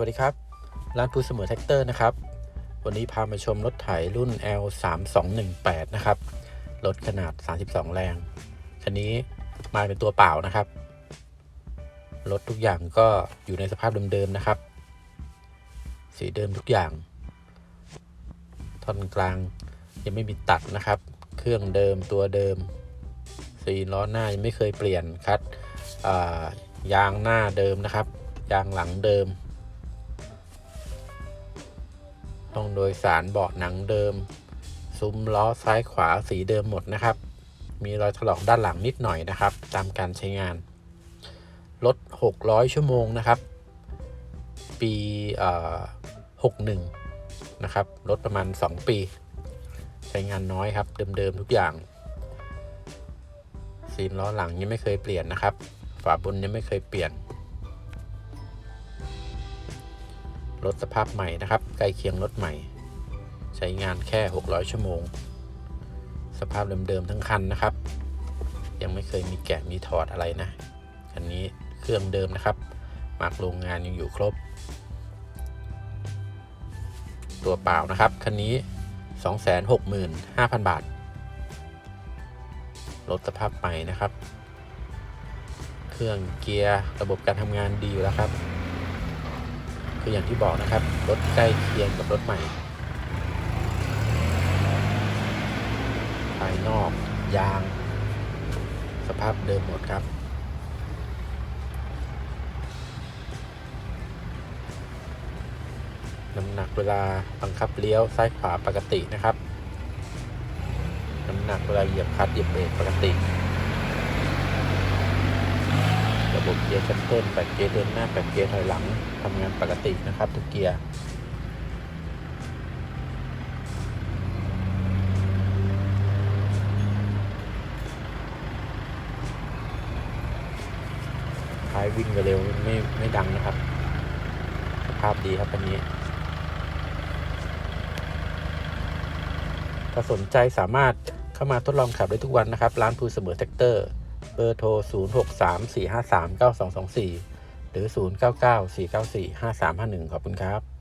วัสดีครับ ร้านพูเสมอแท็กเตอร์นะครับ วันนี้พามาชมรถไถรุ่น L 3 2 1 8นะครับ รถขนาด 32 แรง คันนี้มาเป็นตัวเปล่านะครับ รถทุกอย่างก็อยู่ในสภาพเดิมๆนะครับ สีเดิมทุกอย่าง ท่อนกลางยังไม่มีตัดนะครับ เครื่องเดิมตัวเดิม สีล้อหน้ายังไม่เคยเปลี่ยนคัดยางหน้าเดิมนะครับ ยางหลังเดิม ต้องโดยสารเบาะหนังเดิม ซุ้มล้อซ้ายขวาสีเดิมหมดนะครับ มีรอยถลอกด้านหลังนิดหน่อยนะครับ ตามการใช้งาน รถ 600 ชั่วโมงนะครับ ปีเอ่อ61 นะครับ รถประมาณ 2 ปี ใช้งานน้อยครับ เดิมๆทุกอย่างซีนล้อหลังยังไม่เคยเปลี่ยนนะครับ ฝาบนยังไม่เคยเปลี่ยน รถสภาพใหม่นะครับ ใกล้เคียงรถใหม่ ใช้งานแค่ 600 ชั่วโมง สภาพเดิมๆทั้งคันนะครับ ยังไม่เคยมีแกะมีถอดอะไรนะ คันนี้เครื่องเดิมนะครับ มาร์กโรงงานยังอยู่ครบ ตัวเปล่านะครับ คันนี้ 265,000 บาท รถสภาพใหม่นะครับ เครื่องเกียร์ระบบการทำงานดีอยู่แล้วครับ คืออย่างที่บอกนะครับ รถใกล้เคียงกับรถใหม่ ภายนอกยาง สภาพเดิมหมดครับ น้ำหนักเวลาบังคับเลี้ยวซ้ายขวาปกตินะครับ น้ำหนักเวลาเหยียบคลัตช์เหยียบเบรกปกติ ระบบเกียร์ชันเติลแปดเกียร์เดินหน้าแปดเกียร์ถอยหลังทำงานปกตินะครับทุกเกียร์ท้ายวิ่งเร็วไม่ไม่ดังนะครับ สภาพดีครับคันนี้ ถ้าสนใจสามารถเข้ามาทดลองขับได้ทุกวันนะครับ ร้านภูเสมอแท็กเตอร์ เบอร์โทร 0634539224 หรือ 0994945351 ขอบคุณครับ